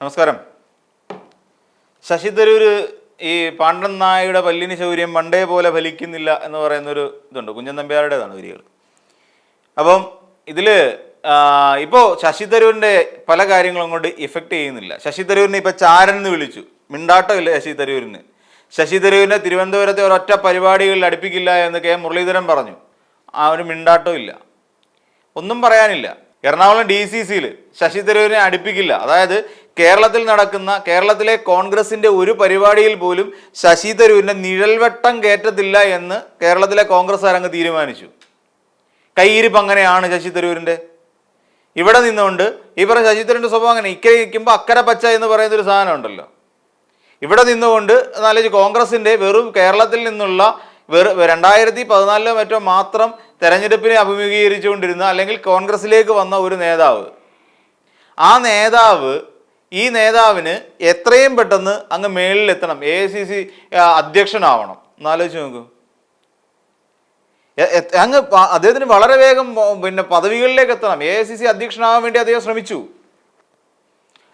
നമസ്കാരം. ശശി തരൂര് ഈ പാണ്ഡൻ നായയുടെ പല്ലിന് ശൗര്യം പണ്ടേ പോലെ ഫലിക്കുന്നില്ല എന്ന് പറയുന്നൊരു ഇതുണ്ട്. കുഞ്ഞൻ നമ്പ്യാരുടേതാണ് വരികൾ അപ്പം ഇതിൽ ഇപ്പോൾ ശശി തരൂരിന്റെ പല കാര്യങ്ങളും കൊണ്ട് ഇഫക്റ്റ് ചെയ്യുന്നില്ല. ശശി തരൂരിനെ ഇപ്പോൾ ചാരൻ എന്ന് വിളിച്ചു. മിണ്ടാട്ടമില്ല ശശി തരൂരിന്. ശശി തരൂരിനെ തിരുവനന്തപുരത്തെ ഒരൊറ്റ പരിപാടികളിൽ അടുപ്പിക്കില്ല എന്ന് കെ മുരളീധരൻ പറഞ്ഞു. ആ ഒരു മിണ്ടാട്ടമില്ല. ഒന്നും പറയാനില്ല. എറണാകുളം ഡി സി സിയിൽ ശശി തരൂരിനെ അടുപ്പിക്കില്ല. അതായത് കേരളത്തിൽ നടക്കുന്ന കേരളത്തിലെ കോൺഗ്രസിന്റെ ഒരു പരിപാടിയിൽ പോലും ശശി തരൂരിനെ നിഴൽവട്ടം കയറ്റത്തില്ല എന്ന് കേരളത്തിലെ കോൺഗ്രസ് അരങ്ങ് തീരുമാനിച്ചു. കൈയിരിപ്പ് അങ്ങനെയാണ് ശശി തരൂരിന്റെ. ഇവിടെ നിന്നുകൊണ്ട് ഈ പറഞ്ഞ ശശി തരൂരിന്റെ സ്വഭാവം അങ്ങനെ. ഇക്കരെ നിൽക്കുമ്പോൾ അക്കരെ പച്ച എന്ന് പറയുന്ന ഒരു സാധനം ഉണ്ടല്ലോ. ഇവിടെ നിന്നുകൊണ്ട് എന്നാലും കോൺഗ്രസിന്റെ വെറും കേരളത്തിൽ നിന്നുള്ള വെറു രണ്ടായിരത്തി പതിനാലിലോ മറ്റോ മാത്രം തെരഞ്ഞെടുപ്പിനെ അഭിമുഖീകരിച്ചുകൊണ്ടിരുന്ന അല്ലെങ്കിൽ കോൺഗ്രസിലേക്ക് വന്ന ഒരു നേതാവ്. ആ നേതാവ് ഈ നേതാവിന് എത്രയും പെട്ടെന്ന് അങ്ങ് മേളിലെത്തണം. എ ഐ സി സി അധ്യക്ഷനാവണം. എന്നാലോചിച്ച് നോക്കൂ. അങ്ങ് അദ്ദേഹത്തിന് വളരെ വേഗം പിന്നെ പദവികളിലേക്ക് എത്തണം. എ ഐ സി സി അധ്യക്ഷനാവാൻ വേണ്ടി അദ്ദേഹം ശ്രമിച്ചു.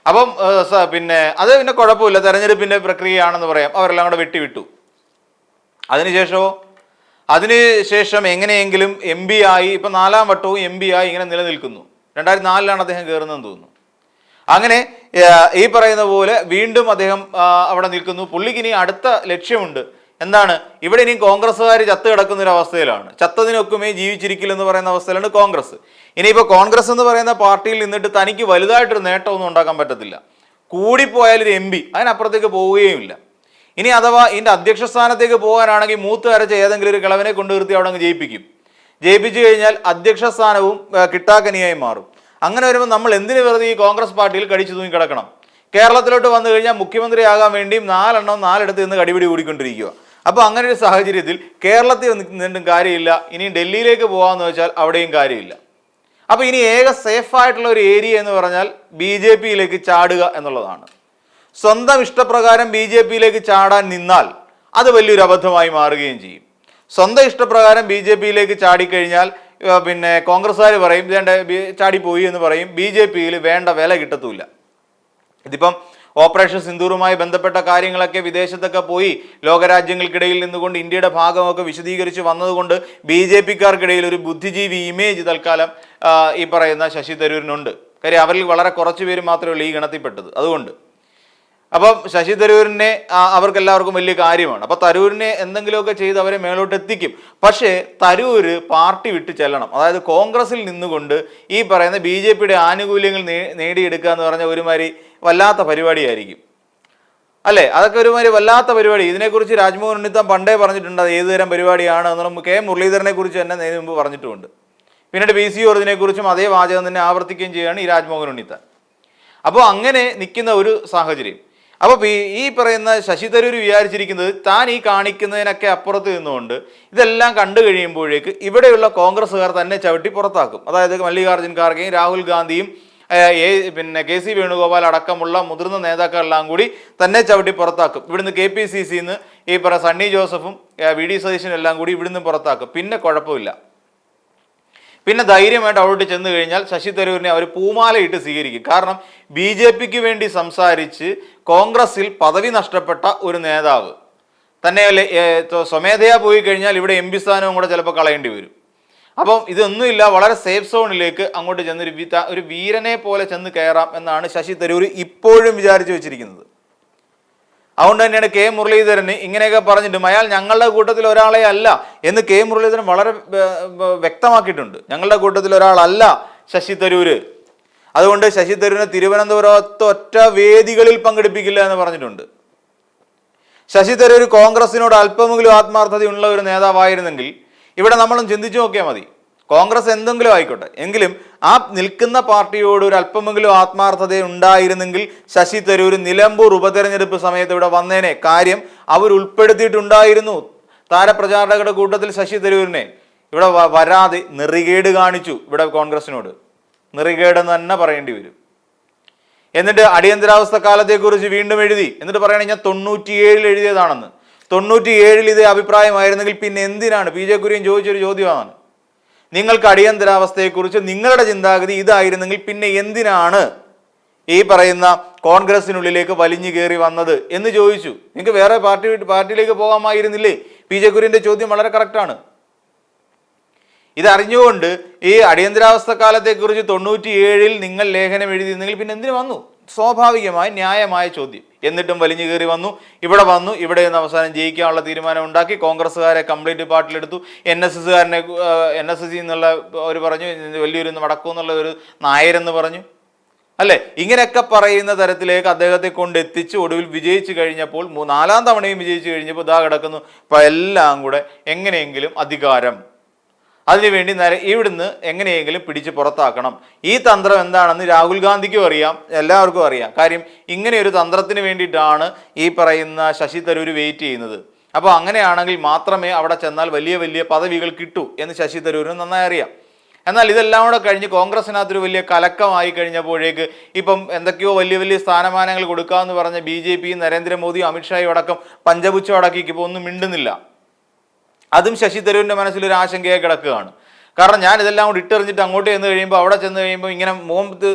അപ്പം പിന്നെ അത് പിന്നെ കുഴപ്പമില്ല. തെരഞ്ഞെടുപ്പിന്റെ പ്രക്രിയയാണെന്ന് പറയാം. അവരെല്ലാം കൂടെ വെട്ടിവിട്ടു. അതിനുശേഷമോ? അതിനുശേഷം എങ്ങനെയെങ്കിലും എം ബി ആയി ഇപ്പം നാലാം വട്ടവും എം ബി ആയി ഇങ്ങനെ നിലനിൽക്കുന്നു. രണ്ടായിരത്തി നാലിലാണ് അദ്ദേഹം കയറുന്നതെന്ന് തോന്നുന്നു. അങ്ങനെ ഈ പറയുന്ന പോലെ വീണ്ടും അദ്ദേഹം അവിടെ നിൽക്കുന്നു. പുള്ളിക്ക് ഇനി അടുത്ത ലക്ഷ്യമുണ്ട്. എന്താണ്? ഇവിടെ ഇനി കോൺഗ്രസ്സുകാർ ചത്ത് കിടക്കുന്ന ഒരു അവസ്ഥയിലാണ്. ചത്തതിനൊക്കുമേ ജീവിച്ചിരിക്കില്ലെന്ന് പറയുന്ന അവസ്ഥയിലാണ് കോൺഗ്രസ്. ഇനിയിപ്പോൾ കോൺഗ്രസ് എന്ന് പറയുന്ന പാർട്ടിയിൽ നിന്നിട്ട് തനിക്ക് വലുതായിട്ടൊരു നേട്ടമൊന്നും ഉണ്ടാക്കാൻ പറ്റത്തില്ല. കൂടിപ്പോയാൽ ഒരു എം പി അതിനപ്പുറത്തേക്ക് പോവുകയുമില്ല. ഇനി അഥവാ ഇതിന്റെ അധ്യക്ഷ സ്ഥാനത്തേക്ക് പോകാനാണെങ്കിൽ മൂത്ത് അരച്ച ഏതെങ്കിലും ഒരു കിളവനെ കൊണ്ടു നിർത്തി അവിടെ അങ്ങ് ജയിപ്പിക്കും. ജയിപ്പിച്ചു കഴിഞ്ഞാൽ അധ്യക്ഷ സ്ഥാനവും കിട്ടാക്കനിയായി മാറും. അങ്ങനെ വരുമ്പോൾ നമ്മൾ എന്തിനു വെറുതെ ഈ കോൺഗ്രസ് പാർട്ടിയിൽ കടിച്ചു തൂങ്ങി കിടക്കണം? കേരളത്തിലോട്ട് വന്നു കഴിഞ്ഞാൽ മുഖ്യമന്ത്രിയാകാൻ വേണ്ടിയും നാലെണ്ണം നാലിടത്ത് നിന്ന് കടിപിടി കൂടിക്കൊണ്ടിരിക്കുക. അപ്പോൾ അങ്ങനെ ഒരു സാഹചര്യത്തിൽ കേരളത്തിൽ നിന്നും കാര്യമില്ല. ഇനി ഡൽഹിയിലേക്ക് പോകാമെന്ന് വെച്ചാൽ അവിടെയും കാര്യമില്ല. അപ്പോൾ ഇനി ഏക സേഫ് ആയിട്ടുള്ള ഒരു ഏരിയ എന്ന് പറഞ്ഞാൽ ബി ചാടുക എന്നുള്ളതാണ്. സ്വന്തം ഇഷ്ടപ്രകാരം ബി ജെ പിയിലേക്ക് ചാടാൻ നിന്നാൽ അത് വലിയൊരു അബദ്ധമായി മാറുകയും ചെയ്യും. സ്വന്തം ഇഷ്ടപ്രകാരം ബി ജെ പിയിലേക്ക് ചാടിക്കഴിഞ്ഞാൽ പിന്നെ കോൺഗ്രസ്സുകാർ പറയും വേണ്ട ചാടിപ്പോയി എന്ന് പറയും. ബി ജെ പിയിൽ വേണ്ട വില കിട്ടത്തുമില്ല. ഇതിപ്പം ഓപ്പറേഷൻ സിന്ദൂറുമായി ബന്ധപ്പെട്ട കാര്യങ്ങളൊക്കെ വിദേശത്തൊക്കെ പോയി ലോകരാജ്യങ്ങൾക്കിടയിൽ നിന്നുകൊണ്ട് ഇന്ത്യയുടെ ഭാഗമൊക്കെ വിശദീകരിച്ച് വന്നതുകൊണ്ട് ബി ജെ പിക്കാർക്കിടയിൽ ഒരു ബുദ്ധിജീവി ഇമേജ് തൽക്കാലം ഈ പറയുന്ന ശശി തരൂരിനുണ്ട്. കാര്യം അവരിൽ വളരെ കുറച്ച് പേര് മാത്രമേ ഉള്ളൂ ഈ ഗണത്തിൽപ്പെട്ടത്. അതുകൊണ്ട് അപ്പം ശശി തരൂരിനെ അവർക്ക് എല്ലാവർക്കും വലിയ കാര്യമാണ്. അപ്പൊ തരൂരിനെ എന്തെങ്കിലുമൊക്കെ ചെയ്ത് അവരെ മേലോട്ട് എത്തിക്കും പക്ഷേ തരൂർ പാർട്ടി വിട്ട് ചെല്ലണം. അതായത് കോൺഗ്രസിൽ നിന്നുകൊണ്ട് ഈ പറയുന്ന ബി ജെ പിയുടെ ആനുകൂല്യങ്ങൾ നേടിയെടുക്കുക എന്ന് പറഞ്ഞ ഒരുമാതിരി വല്ലാത്ത പരിപാടിയായിരിക്കും. അല്ലേ? അതൊക്കെ ഒരുമാതിരി വല്ലാത്ത പരിപാടി. ഇതിനെക്കുറിച്ച് രാജ്മോഹൻ ഉണ്ണിത്താൻ പണ്ടേ പറഞ്ഞിട്ടുണ്ട് അത് ഏതുതരം പരിപാടിയാണ് എന്നുള്ള കെ മുരളീധരനെ കുറിച്ച് തന്നെ നേരെ മുമ്പ് പറഞ്ഞിട്ടുമുണ്ട് പിന്നീട് ബി സി കുറിച്ചും അതേ വാചകം തന്നെ ആവർത്തിക്കുകയും ചെയ്യുകയാണ് ഈ രാജ്മോഹൻ ഉണ്ണിത്താൻ. അപ്പോൾ അങ്ങനെ നിൽക്കുന്ന ഒരു സാഹചര്യം. അപ്പോൾ ഈ- പറയുന്ന ശശി തരൂർ വിചാരിച്ചിരിക്കുന്നത് താൻ ഈ കാണിക്കുന്നതിനൊക്കെ അപ്പുറത്ത് നിന്നുകൊണ്ട് ഇതെല്ലാം കണ്ടു കഴിയുമ്പോഴേക്ക് ഇവിടെയുള്ള കോൺഗ്രസ്സുകാർ തന്നെ ചവിട്ടി പുറത്താക്കും. അതായത് മല്ലികാർജുൻ ഖാർഗെയും രാഹുൽ ഗാന്ധിയും പിന്നെ കെ സി വേണുഗോപാൽ അടക്കമുള്ള മുതിർന്ന നേതാക്കളെല്ലാം കൂടി തന്നെ ചവിട്ടി പുറത്താക്കും. ഇവിടുന്ന് കെ പി സി സിന്ന് ഈ പറ സണ്ണി ജോസഫും വി ഡി സതീശനും എല്ലാം കൂടി ഇവിടുന്ന് പുറത്താക്കും. പിന്നെ കുഴപ്പമില്ല. പിന്നെ ധൈര്യമായിട്ട് അവിടോട്ട് ചെന്ന് കഴിഞ്ഞാൽ ശശി തരൂരിനെ അവർ പൂമാലയിട്ട് സ്വീകരിക്കും. കാരണം ബി ജെ പിക്ക് വേണ്ടി സംസാരിച്ച് കോൺഗ്രസിൽ പദവി നഷ്ടപ്പെട്ട ഒരു നേതാവ്. തന്നെയല്ല സ്വമേധയാ പോയി കഴിഞ്ഞാൽ ഇവിടെ എം പി സ്ഥാനവും കൂടെ ചിലപ്പോൾ കളയേണ്ടി വരും. അപ്പം ഇതൊന്നുമില്ല വളരെ സേഫ് സോണിലേക്ക് അങ്ങോട്ട് ചെന്ന് ഒരു ഒരു വീരനെ പോലെ ചെന്ന് കയറാം എന്നാണ് ശശി തരൂർ ഇപ്പോഴും വിചാരിച്ചു വെച്ചിരിക്കുന്നത്. അതുകൊണ്ട് തന്നെയാണ് കെ മുരളീധരന് ഇങ്ങനെയൊക്കെ പറഞ്ഞിട്ടും അയാൾ ഞങ്ങളുടെ കൂട്ടത്തിൽ ഒരാളെ അല്ല എന്ന് കെ മുരളീധരൻ വളരെ വ്യക്തമാക്കിയിട്ടുണ്ട്. ഞങ്ങളുടെ കൂട്ടത്തിൽ ഒരാളല്ല ശശി തരൂര്. അതുകൊണ്ട് ശശി തരൂരിനെ തിരുവനന്തപുരത്ത് ഒറ്റ വേദികളിൽ പങ്കെടുപ്പിക്കില്ല എന്ന് പറഞ്ഞിട്ടുണ്ട്. ശശി തരൂർ കോൺഗ്രസിനോട് അല്പമെങ്കിലും ആത്മാർത്ഥതയുള്ള ഒരു നേതാവായിരുന്നെങ്കിൽ ഇവിടെ നമ്മളും ചിന്തിച്ചു നോക്കിയാൽ മതി. കോൺഗ്രസ് എന്തെങ്കിലും ആയിക്കോട്ടെ. എങ്കിലും ആ നിൽക്കുന്ന പാർട്ടിയോട് ഒരു അല്പമെങ്കിലും ആത്മാർത്ഥത ഉണ്ടായിരുന്നെങ്കിൽ ശശി തരൂർ നിലമ്പൂർ ഉപതെരഞ്ഞെടുപ്പ് സമയത്ത് ഇവിടെ വന്നേനെ. കാര്യം അവർ ഉൾപ്പെടുത്തിയിട്ടുണ്ടായിരുന്നു. താരപ്രചാരകരുടെ കൂട്ടത്തിൽ ശശി തരൂരിനെ. ഇവിടെ വരാതെ നെറികേട് കാണിച്ചു ഇവിടെ കോൺഗ്രസിനോട്. നെറികേടെന്ന് തന്നെ പറയേണ്ടി വരും. എന്നിട്ട് അടിയന്തരാവസ്ഥ കാലത്തെക്കുറിച്ച് വീണ്ടും എഴുതി. എന്നിട്ട് പറയണേ ഞാൻ തൊണ്ണൂറ്റിയേഴിൽ എഴുതിയതാണെന്ന്. തൊണ്ണൂറ്റിയേഴിൽ ഇതേ അഭിപ്രായമായിരുന്നെങ്കിൽ പിന്നെ എന്തിനാണ്? പി ജെ കുര്യൻ ചോദിച്ചൊരു ചോദ്യമാണ്. നിങ്ങൾക്ക് അടിയന്തരാവസ്ഥയെക്കുറിച്ച് നിങ്ങളുടെ ചിന്താഗതി ഇതായിരുന്നെങ്കിൽ പിന്നെ എന്തിനാണ് ഈ പറയുന്ന കോൺഗ്രസിനുള്ളിലേക്ക് വലിഞ്ഞു കയറി വന്നത് എന്ന് ചോദിച്ചു. നിങ്ങൾക്ക് വേറെ പാർട്ടി പാർട്ടിയിലേക്ക് പോകാമായിരുന്നില്ലേ? പി ജെ കുര്യന്റെ ചോദ്യം വളരെ കറക്റ്റാണ് ഇതറിഞ്ഞുകൊണ്ട് ഈ അടിയന്തരാവസ്ഥ കാലത്തെക്കുറിച്ച് തൊണ്ണൂറ്റിയേഴിൽ നിങ്ങൾ ലേഖനം എഴുതിയിരുന്നെങ്കിൽ പിന്നെ എന്തിനു വന്നു? സ്വാഭാവികമായ ന്യായമായ ചോദ്യം. എന്നിട്ടും വലിഞ്ഞു കയറി വന്നു. ഇവിടെ വന്നു. ഇവിടെ നിന്ന് അവസാനം ജയിക്കാനുള്ള തീരുമാനം ഉണ്ടാക്കി കോൺഗ്രസ്സുകാരെ കംപ്ലീറ്റ് പാർട്ടിലെടുത്തു. എൻ എസ് എസ്സുകാരനെ എൻ എസ് എസ് എന്നുള്ള അവർ പറഞ്ഞു. വലിയൊരു മടക്കൂ എന്നുള്ള ഒരു നായരെന്ന് പറഞ്ഞു. അല്ലേ? ഇങ്ങനെയൊക്കെ പറയുന്ന തരത്തിലേക്ക് അദ്ദേഹത്തെ കൊണ്ട് എത്തിച്ച് ഒടുവിൽ വിജയിച്ചു കഴിഞ്ഞപ്പോൾ നാലാം തവണയും വിജയിച്ചു കഴിഞ്ഞപ്പോൾ ഇതാ കിടക്കുന്നു. ഇപ്പം എല്ലാം കൂടെ എങ്ങനെയെങ്കിലും അധികാരം. അതിനുവേണ്ടി നേരെ ഇവിടുന്ന് എങ്ങനെയെങ്കിലും പിടിച്ച് പുറത്താക്കണം. ഈ തന്ത്രം എന്താണെന്ന് രാഹുൽ ഗാന്ധിക്കും അറിയാം എല്ലാവർക്കും അറിയാം. കാര്യം ഇങ്ങനെ ഒരു തന്ത്രത്തിന് വേണ്ടിയിട്ടാണ് ഈ പറയുന്ന ശശി തരൂർ വെയിറ്റ് ചെയ്യുന്നത്. അപ്പോൾ അങ്ങനെയാണെങ്കിൽ മാത്രമേ അവിടെ ചെന്നാൽ വലിയ വലിയ പദവികൾ കിട്ടൂ എന്ന് ശശി തരൂരിന് നന്നായി അറിയാം. എന്നാൽ ഇതെല്ലാം കൂടെ കഴിഞ്ഞ് കോൺഗ്രസിനകത്തൊരു വലിയ കലക്കമായി കഴിഞ്ഞപ്പോഴേക്ക് ഇപ്പം എന്തൊക്കെയോ വലിയ വലിയ സ്ഥാനമാനങ്ങൾ കൊടുക്കാമെന്ന് പറഞ്ഞ ബി ജെ പിയും നരേന്ദ്രമോദിയും അമിത്ഷായും അടക്കം പഞ്ചപുച്ചം അടക്കിക്ക് ഇപ്പോൾ ഒന്നും മിണ്ടുന്നില്ല. അതും ശശി തരൂരിന്റെ മനസ്സിലൊരു ആശങ്കയായി കിടക്കുകയാണ്. കാരണം ഞാൻ ഇതെല്ലാം കൂടി ഇട്ടെറിഞ്ഞിട്ട് അങ്ങോട്ട് ചെന്ന് കഴിയുമ്പോൾ അവിടെ ചെന്ന് കഴിയുമ്പോൾ ഇങ്ങനെ മുഖത്ത്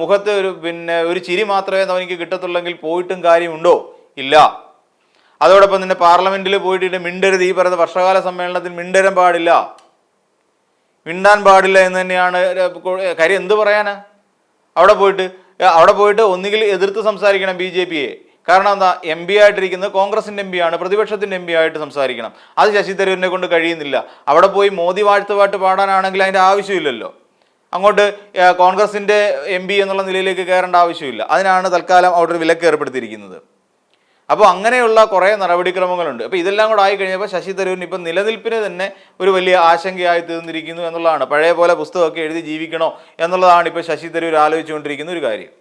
മുഖത്ത് ഒരു പിന്നെ ഒരു ചിരി മാത്രമേ അവനിക്ക് കിട്ടത്തുള്ളെങ്കിൽ പോയിട്ടും കാര്യമുണ്ടോ? ഇല്ല. അതോടൊപ്പം തന്നെ പാർലമെന്റിൽ പോയിട്ട് മിണ്ടരുത്. ഈ പറയുന്ന വർഷകാല സമ്മേളനത്തിൽ മിണ്ടരാൻ പാടില്ല. മിണ്ടാൻ പാടില്ല എന്ന് തന്നെയാണ് കാര്യം എന്ത് പറയാനാ? അവിടെ പോയിട്ട് അവിടെ പോയിട്ട് ഒന്നുകിൽ എതിർത്ത് സംസാരിക്കണം ബി ജെ പിയെ. കാരണം എന്താ എം പി ആയിട്ടിരിക്കുന്നത് കോൺഗ്രസിന്റെ എം പി ആണ് പ്രതിപക്ഷത്തിന്റെ എം പി ആയിട്ട് സംസാരിക്കണം. അത് ശശി തരൂരിനെ കൊണ്ട് കഴിയുന്നില്ല. അവിടെ പോയി മോദി വാഴ്ത്തുപാട്ട് പാടാനാണെങ്കിൽ അതിന്റെ ആവശ്യമില്ലല്ലോ. അങ്ങോട്ട് കോൺഗ്രസിന്റെ എം പി എന്നുള്ള നിലയിലേക്ക് കയറേണ്ട ആവശ്യമില്ല. അതിനാണ് തൽക്കാലം അവിടെ ഒരു വിലക്ക് ഏർപ്പെടുത്തിയിരിക്കുന്നത്. അപ്പോൾ അങ്ങനെയുള്ള കുറേ നടപടിക്രമങ്ങളുണ്ട്. അപ്പോൾ ഇതെല്ലാം കൂടെ ആയി കഴിഞ്ഞപ്പോൾ ശശി തരൂരിന് ഇപ്പം നിലനിൽപ്പിന് തന്നെ ഒരു വലിയ ആശങ്കയായി തീർന്നിരിക്കുന്നു എന്നുള്ളതാണ്. പഴയ പോലെ പുസ്തകമൊക്കെ എഴുതി ജീവിക്കണോ എന്നുള്ളതാണ് ഇപ്പോൾ ശശി തരൂർ ആലോചിച്ചുകൊണ്ടിരിക്കുന്ന ഒരു കാര്യം.